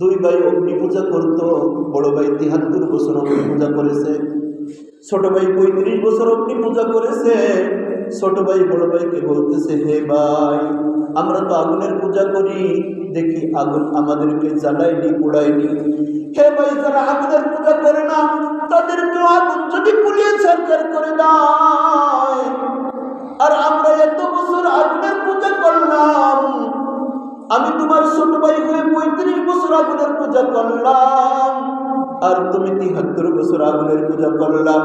দুই ভাই অগ্নি পূজা করতো, বড় ভাই তিহাত্তর বছর অগ্নি পূজা করেছে, ছোট ভাই পঁয়ত্রিশ বছর অগ্নি পূজা করেছে, ছোট ভাই বড় ভাইকে বলতেছে, হে ভাই, আমরা তো আগুনের পূজা করি, দেখি আগুন আমাদেরকে জ্বালায়নি, পোড়ায়নি। হে ভাই, যারা আগুনের পূজা করে না তাদেরকে আগুন যদি পুড়িয়ে সরকার করে দেয় আর তুমি তিহাত্তর বছর আগুনের পূজা করলাম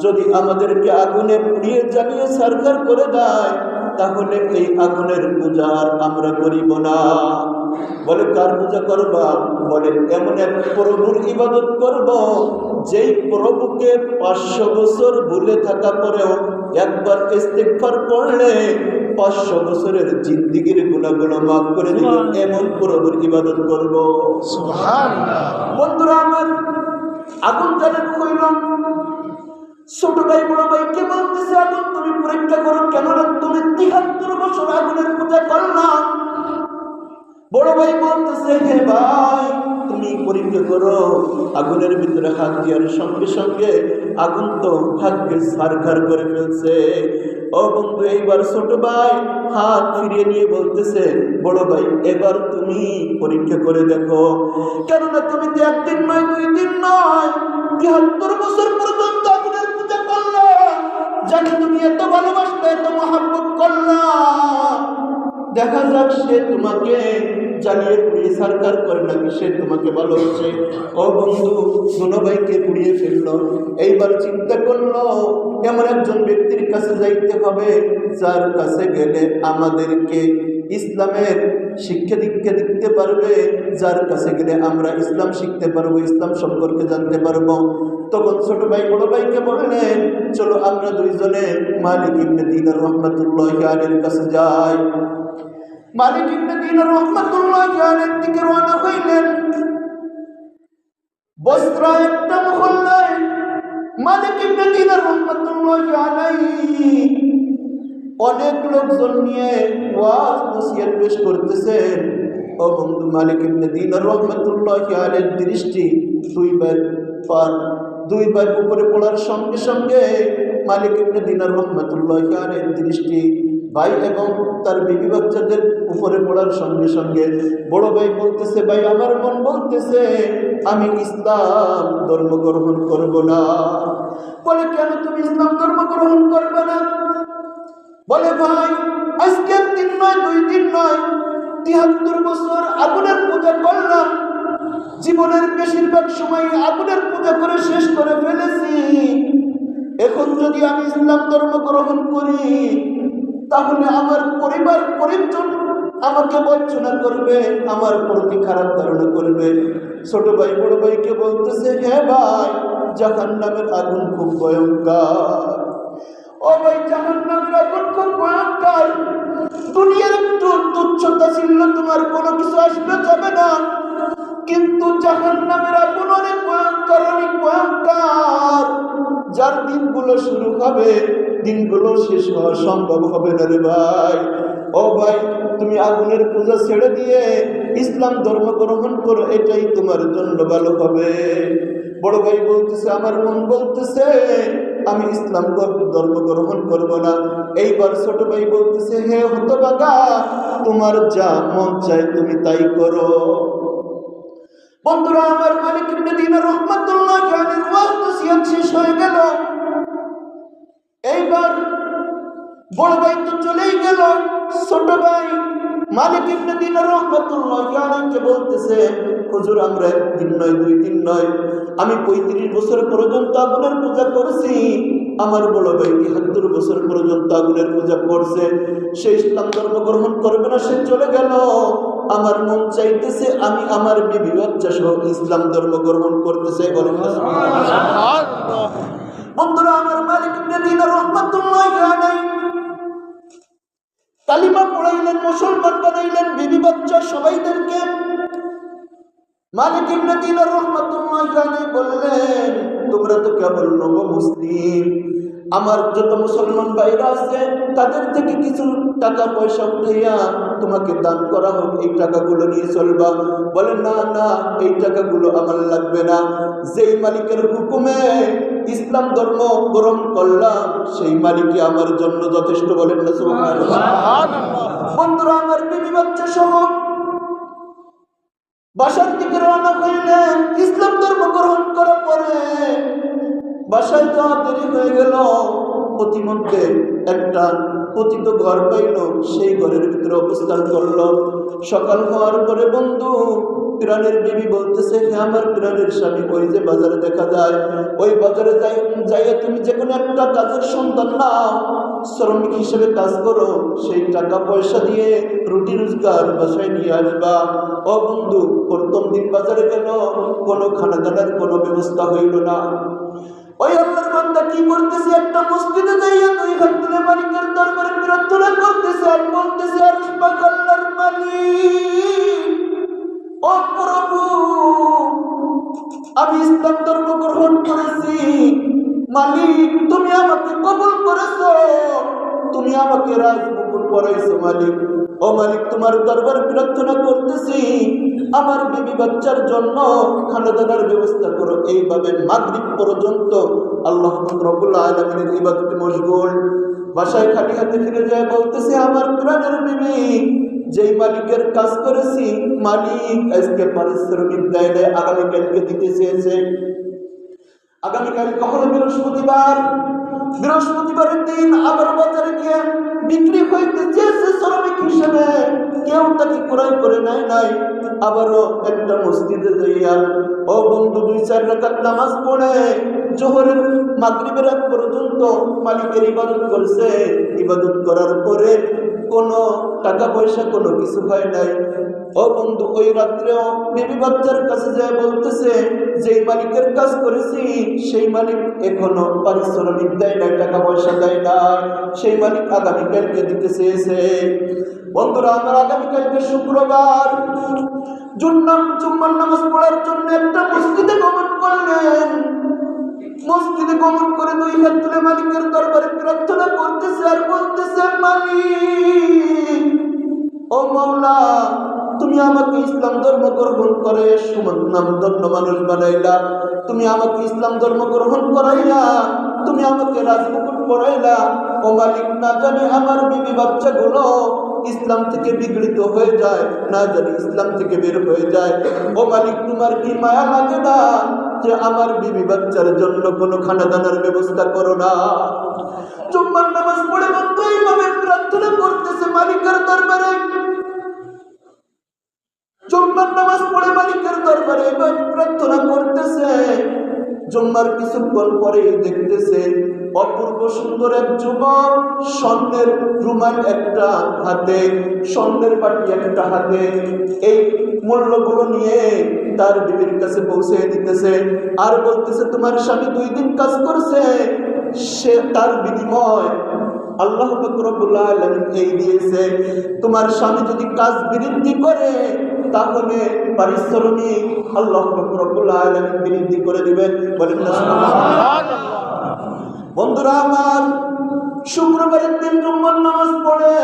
যদি আমাদেরকে আগুনে পুড়িয়ে জ্বালিয়ে সরকার করে দেয়, তাহলে এই আগুনের পূজা আর আমরা করিব না। বলে, কার পূজা করবা? বলে, এমন এক প্রভুর ইবাদত করব, যেই প্রভুকে পাঁচশো বছর ভুলে থাকা পরেও একবার ইস্তেকবার পড়লে পাঁচশো বছরের জিন্দিগির গুণাগুলো মাফ করে দিল এমন প্রভুর ইবাদত করব। বন্ধুরা আমার আগুন জানেন হইল ছোট ভাই বড় ভাইকে বলতেছে আগুন তুমি পরীক্ষা করো কেননা তুমি তিহাত্তর বছর আগুনের পূজা করলাম বড় ভাই বলতেছে হে ভাই তুমি পরীক্ষা করো। আগুনের ভিতরে হাত দেওয়ার সঙ্গে সঙ্গে আগুন তো হাতকে সারখার করে ফেলছে। ও বন্ধু এইবার ছোট ভাই হাত ফিরিয়ে নিয়ে বলতেছে, বড় ভাই, এবার তুমি পরীক্ষা করে দেখো। কেননা তুমি তো একদিন নয়, দুই দিন নয় তিয়াত্তর বছর পর্যন্ত দেখা যাক সে তোমাকে জ্বালিয়ে পুড়িয়ে সরকার করে নাকি সে তোমাকে ভালোবাসে। ও বন্ধু, দুনো ভাইকে পুড়িয়ে ফেলল। এইবার চিন্তা করল, এমন একজন ব্যক্তির কাছে যাইতে হবে, যার কাছে গেলে আমাদেরকে ইসলামের শিক্ষা দীক্ষা দিতে পারবে, যার কাছে গেলে আমরা ইসলাম শিখতে পারব, ইসলাম সম্পর্কে জানতে পারব। তখন ছোট ভাই, বড় ভাইকে বললেন, চলো আমরা দুইজনে মালিক ইবনে দিনার রহমতুল্লাহ আলের কাছে যাই। মালিক ইবনে রহমতুল্লাহ আলের দিকে রওনা হইলেন। বস্ত্রা একটা মহল্লায় মালিক ইবনে দিনার রহমতুল্লাহ আলাইহি অনেক লোকজন নিয়ে ওয়াজ নসিহত পেশ করতেছেন ও বন্ধু, মালিক ইবনে দিনার রহমতুল্লাহ আলের দৃষ্টি দুইবার পার দুইবার উপরে পড়ার সঙ্গে সঙ্গে মালিক ইবনে দিনার রহমতুল্লাহ আলের দৃষ্টি ভাই এবং তার বিবি বাচ্চাদের উপরে পড়ার সঙ্গে সঙ্গে বড় ভাই বলতেছে, ভাই, আমার মন বলতেছে, আমি ইসলাম ধর্ম গ্রহণ করব না। বলে, কেন তুমি ইসলাম ধর্ম গ্রহণ করবে না? বলে, ভাই আজকে দিন নয়, দুই দিন নয়, তিহাত্তর বছর আগুনের পূজা করলাম। জীবনের বেশিরভাগ সময় আগুনের পূজা করে শেষ করে ফেলেছি। এখন যদি আমি ইসলাম ধর্ম গ্রহণ করি তাহলে আমার পরিবার পরিজন আমাকে বঞ্চনা করবে, আমার প্রতি খারাপ ধারণা করবে। ছোট ভাই, বড় ভাইকে বলতেছে হ্যাঁ ভাই জাহান নামের আগুন খুব ভয়ঙ্কর। ও ভাই জাহান নামের আগুন খুব ভয়ঙ্কর। দুনিয়ার একটু তুচ্ছতা ছিল, তোমার কোনো কিছু আসবে যাবে না। কিন্তু জাহান নামের আগুন অনেক ভয়ঙ্কর। যার দিনগুলো শুরু হবে, দিনগুলো শেষ হওয়া সম্ভব হবে না রে ভাই। ও ভাই, তুমি আগুনের পূজা ছেড়ে দিয়ে ইসলাম ধর্ম গ্রহণ করো, এটাই তোমার জন্য ভালো হবে। বড় ভাই বলতেছে, আমার মন বলতেছে, আমি ইসলাম ধর্ম গ্রহণ করব না। এইবার ছোট ভাই বলতেছে, হে হতবাগা তোমার যা মন চায় তুমি তাই করো। বন্ধুরা, আমার মালিক দিনার রহমাতুল্লাহ খানের ওয়াজ শেষ হয়ে গেল। এইবার বড় ভাই তো চলেই গেল। ছোট ভাই মালিক ইবনে দিনার রহমাতুল্লাহ খানকে বলতেছে, হুজুর, আমরা দিন নয়, দুই দিন নয়, আমি পঁয়ত্রিশ বছর পর্যন্ত আগুনের পূজা করেছি। আমার বড় ভাই তিহাত্তর বছর পর্যন্ত আগুনের পূজা করছে? সে ইসলাম ধর্ম গ্রহণ করবে না, সে চলে গেল। আমার মন চাইতেছে আমি আমার বিবি বাচ্চা সহ ইসলাম ধর্ম গ্রহণ করতেছে বলেন বন্ধুরা, আমার মালিক রহমাতুল্লাহ পড়াইলেন, মুসলমান বানাইলেন, বিবি বাচ্চা সবাইদেরকে। মালিক রহমাতুল্লাহ বললেন, তোমরা তো কেবল নব মুসলিম আমার যত মুসলমান ভাইরা আছে তাদের থেকে কিছু টাকা পয়সা উঠাইয়া তোমাকে দান করা হোক এই টাকাগুলো নিয়ে চলবা। বলে না না এই টাকাগুলো আমার লাগবে না। যেই মালিকের হুকুমে ইসলাম ধর্ম গ্রহণ করলাম সেই মালিকই আমার জন্য যথেষ্ট বলেন না। বন্ধুরা আমার বিবি বাচ্চা সহ বাসার দিকে রওনা হইলেন ইসলাম বাসায় যাওয়া দেরি হয়ে গেল। প্রতিমধ্যে একটা পতিত ঘর পাইল। সেই ঘরের ভিতরে অবস্থান করল। সকাল হওয়ার পরে বন্ধু প্রাণের বিবি বলতেছে হে আমার প্রাণের স্বামী ওই যে বাজারে দেখা যায়। ওই বাজারে যাই যাইয়া তুমি যে কোনো একটা কাজের সন্তান নাও। শ্রমিক হিসেবে কাজ করো। সেই টাকা পয়সা দিয়ে রুটি রোজগার বাসায় নিয়ে আসবা। ও বন্ধু, প্রথম দিন বাজারে গেল। কোনো খানা দানার কোনো ব্যবস্থা হইল না। ওই আল্লাহর বান্দা কি করতেছে? একটা মসজিদে যাইয়া দুই হাত তুলে মালিকের দরবারে প্রার্থনা করতেছে আর বলতেছে, আর পাক আল্লাহর মালিক, ও প্রভু, আমি ইসলাম ধর্ম গ্রহণ করেছি। মালিক, তুমি আমাকে কবুল করেছ। তুমি আমাকে রাজমুকুট পরাইছো মালিক। ও মালিক, তোমার দরবার প্রার্থনা করতেছি। আমার বিবি বাচ্চার জন্য খানাদানার ব্যবস্থা করো। এইভাবে মাগরিব পর্যন্ত আল্লাহ রবুল আলমিনের ইবাদতে মশগুল। বাসায় খালি হাতে ফিরে যায়, বলতেছে, আমার প্রাণের বিবি, যেই মালিকের কাজ করেছি, মালিক আজকে পারিশ্রমিক দেয় আগামীকালকে দিতে চেয়েছে। আগামীকাল কখনো বৃহস্পতিবার। বৃহস্পতিবারের দিন আবার বাজারে গিয়ে বিক্রি হইতে চেয়েছে শ্রমিক হিসেবে। কেউ তাকে ক্রয় করে নাই নাই। আবারও একটা মসজিদে যাইয়া, ও বন্ধু, দুই চার রাকাত নামাজ পড়ে, জোহরের আগ পর্যন্ত মালিকের ইবাদত করছে। ইবাদত করার পরে কোনো টাকা পয়সা কোনো কিছু হয় নাই। ও বন্ধু, ওই রাত্রেও বেবি বাচ্চার কাছে যায় বলতেছে, যেই মালিকের কাজ করেছি, সেই মালিক এখনও পারিশ্রমিক দেয় না টাকা পয়সা দেয় না সেই মালিক আগামীকালকে দিতে চেয়েছে? বন্ধুরা, আমার আগামীকালকে শুক্রবার? জুম্মার নামাজ পড়ার জন্য একটা মসজিদে গমন করলেন। মসজিদে গমন করে দুই হাত তুলে মালিকের দরবারে প্রার্থনা করতেছে আর বলতেছে, মালিক, ও মাওলা, তুমি আমাকে ইসলাম ধর্ম গ্রহণ করে, সুমন নাম ধন্য মানুষ বানাইলা। তুমি আমাকে ইসলাম ধর্ম গ্রহণ করাইলা, তুমি আমাকে রাজমুকুট পড়াইলা। ও মালিক, না জানি আমার বিবি বাচ্চাগুলো ইসলাম থেকে বিগড়িত হয়ে যায়, না জানি ইসলাম থেকে বের হয়ে যায়। ও মালিক, তোমার কি মায়া লাগে না? যে আমার বিবি বাচ্চার জন্য কোনো খানা দানার ব্যবস্থা করো না। জুম্মার নামাজ পড়ে বন্ধু, এইভাবে প্রার্থনা করতেছে মালিকের দরবারে। জুম্মার নামাজ পড়ে মালিকের দরবারে এবার প্রার্থনা করতেছে। জুম্মার কিছুক্ষণ পরে দেখতেছে অপূর্ব সুন্দর এক যুবক, স্বর্ণের রুমাল একটা হাতে, স্বর্ণের বাটি একটা হাতে। এই মূল্যগুলো নিয়ে তার বিবির কাছে পৌঁছে দিতেছে আর বলতেছে, তোমার স্বামী দুই দিন কাজ করছে, সে তার বিনিময় আল্লাহ এই দিয়েছে। তোমার স্বামী যদি কাজ বৃদ্ধি করে, তাহলে পারিশ্রমিক আল্লাহ ফকরবুল্লাহ আলমিন বৃদ্ধি করে দিবেন। বলেন। বন্ধুরা আমার, শুক্রবারের দিন জুম্মার নামাজ পড়ে।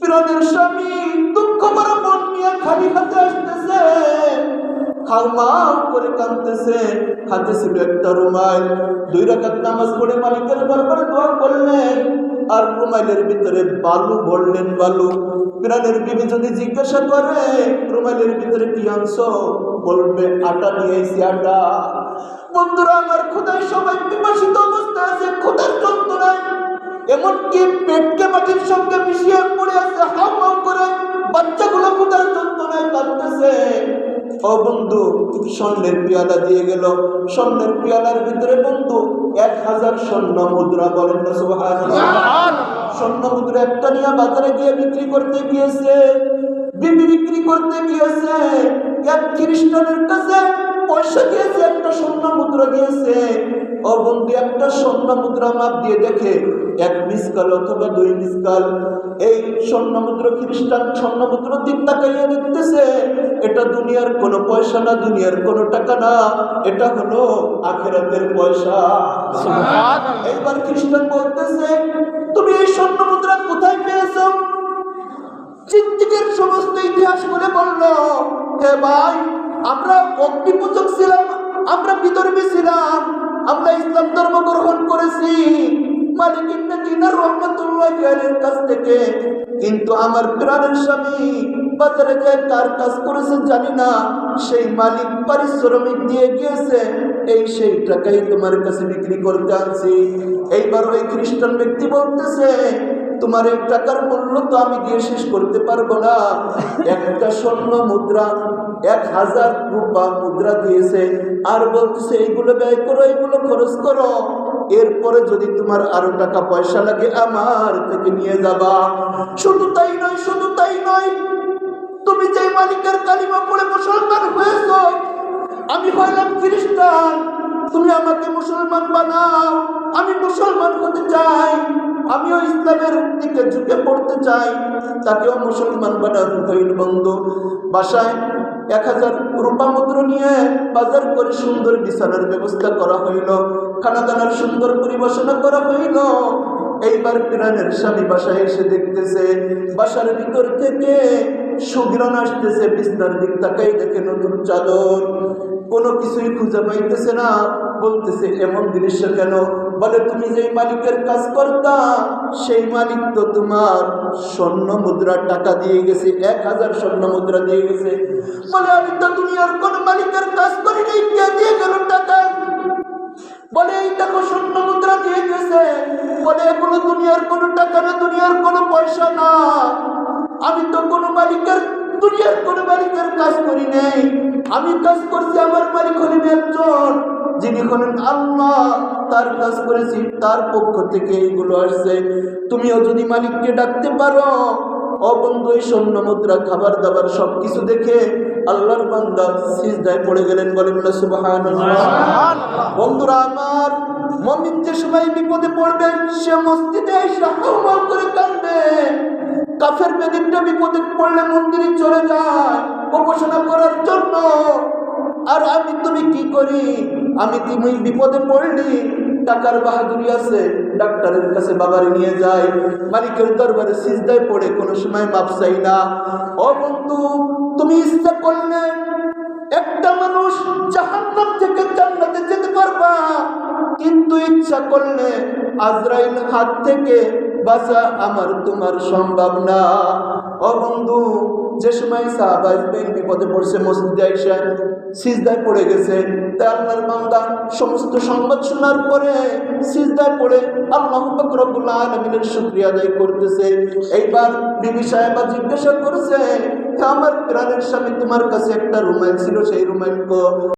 প্রাণের স্বামী দুঃখ বড় মন নিয়ে খালি হাতে আসতেছে। হাউমাউ করে কাঁদতেছে। হাতে ছিল একটা রুমাল। দুই রাকাত নামাজ পড়ে মালিকের দরবারে দোয়া করলেন। আর রুমাইলের ভিতরে বালু বললেন বালু। প্রাণের বিবি যদি জিজ্ঞাসা করে রুমাইলের ভিতরে কি আনছ? বলবে, আটা নিয়ে এসে আটা। বন্ধুরা আমার খোদায় সবাই বিপাসিত অবস্থা আছে খোদার যন্ত্রণায়। এমনকি পেটকে মাটির সঙ্গে মিশিয়ে পড়ে আছে হাম হাম করে বাচ্চাগুলো খোদার যন্ত্রণায় কাঁদতেছে। ও বন্ধু স্বর্ণের পেয়ালা দিয়ে গেল। স্বর্ণের পেয়ালার ভিতরে বন্ধু এক হাজার স্বর্ণ মুদ্রা বলেন না স্বর্ণ মুদ্রা একটা নিয়ে বাজারে গিয়ে বিক্রি করতে গিয়েছে বিক্রি করতে গিয়েছে এক খ্রিস্টানের কাছে পয়সা দিয়েছে একটা স্বর্ণ মুদ্রা দিয়েছে। ও বন্ধু একটা স্বর্ণ মুদ্রা মাপ দিয়ে দেখে এক মিসকাল অথবা দুই মিসকাল এই স্বর্ণ মুদ্রা খ্রিস্টান স্বর্ণ মুদ্রার দিক তাকাইয়া দেখতেছে এটা দুনিয়ার কোনো পয়সা না দুনিয়ার কোনো টাকা না এটা হলো আখেরাতের পয়সা। এইবার খ্রিস্টান বলতেছে তুমি এই স্বর্ণ মুদ্রা কোথায় পেয়েছ? চিন্তিকের সমস্ত ইতিহাস বলে বলল হে ভাই আমরা অগ্নি পূজক ছিলাম, আমরা বিতর্মী ছিলাম, আমরা ইসলাম ধর্ম গ্রহণ করেছি। কাছ থেকে, কিন্তু আমার প্রাণের স্বামী বাজারে সেই মালিক দিয়ে গিয়েছে, এই সেই টাকাই তোমার কাছে বিক্রি করতে এইবার ওই খ্রিস্টান ব্যক্তি বলতেছে, তোমার এই টাকার মূল্য তো আমি দিয়ে শেষ করতে পারব না। একটা স্বর্ণ মুদ্রা এক হাজার রূপা মুদ্রা দিয়েছে আর বলতেছে, এইগুলো ব্যয় করো, এইগুলো খরচ করো। এরপরে যদি তোমার আরও টাকা পয়সা লাগে, আমার থেকে নিয়ে যাবা। শুধু তাই নয়, শুধু তাই নয়, তুমি যে মালিকের কালিমা পড়ে মুসলমান হয়েছ, আমি হইলাম খ্রিস্টান। তুমি আমাকে মুসলমান বানাও, আমি মুসলমান হতে চাই, আমিও ইসলামের দিকে ঝুঁকে পড়তে চাই। তাকেও মুসলমান বানানো হইল বন্ধু। বাসায় এক হাজার রূপা মুদ্র নিয়ে বাজার করে সুন্দর বিছানার ব্যবস্থা করা হইল। খানা দানার সুন্দর পরিবেশনা করা হইল। এইবার প্রাণের স্বামী বাসায় এসে দেখতেছে, বাসার ভিতর থেকে সুগ্রান আসতেছে, বিছনার দিক তাকাই দেখে নতুন চাদর। কোনো কিছুই খুঁজে পাইতেছে না। বলতেছে, এমন দৃশ্য কেন? বলে, তুমি যে মালিকের কাজ করতা, সেই মালিক তো তোমার স্বর্ণ মুদ্রা টাকা দিয়ে গেছে, এক হাজার স্বর্ণ মুদ্রা দিয়ে গেছে। বলে, আমি তো দুনিয়ার কোন মালিকের কাজ করি নাই কে দিয়ে গেল টাকা? বলে, এই দেখো, স্বর্ণ মুদ্রা দিয়ে গেছে। বলে, এগুলো দুনিয়ার কোনো টাকা না, দুনিয়ার কোনো পয়সা না। আমি তো কোনো মালিকের, দুনিয়ার কোনো মালিকের কাজ করি নাই। আমি কাজ করছি আমার মালিক হলেন একজন যিনি হলেন আল্লাহ তার কাজ করেছি তার পক্ষ থেকে এইগুলো আসছে। তুমিও যদি মালিককে ডাকতে পারো অবন্ধু এই স্বর্ণ মুদ্রা খাবার দাবার সব কিছু দেখে আল্লাহর বান্দা সিজদায় পড়ে গেলেন বলেন না সুবহানাল্লাহ। বন্ধুরা আমার মমিন যে সময় বিপদে পড়বে সে মসজিদে এসে হাউমাউ করে কাঁদবে। কাফের বেদিনটা বিপদে পড়লে মন্দিরে চলে যায় উপাসনা করার জন্য। আর আমি তুমি কি করি? আমি তুমি বিপদে পড়লি টাকার বাহাদুরি আছে, ডাক্তারের কাছে বাবারে নিয়ে যায় মালিকের দরবারে সিজদায় পড়ে, কোনো সময় মাপ চাই না। ও বন্ধু, তুমি ইচ্ছা করলে একটা মানুষ জাহান্নাম থেকে জান্নাতে যেতে পারবা। কিন্তু ইচ্ছা করলে আজরাইল হাত থেকে বাঁচা আমার তোমার সম্ভব না। ও বন্ধু, যে সময় সাহাবাই বিপদে পড়ছে, মসজিদে আইসা সিজদায় পড়ে গেছে, তাই আল্লাহর বান্দা সমস্ত সংবাদ শোনার পরে সিজদায় পড়ে আল্লাহ পাক রব্বুল আলামিনের শুকরিয়া আদায় করতেছে। এইবার বিবি সাহেবা জিজ্ঞাসা করেছে আমার প্রাণের স্বামী তোমার কাছে একটা রুমাইল ছিল, সেই রুমাইল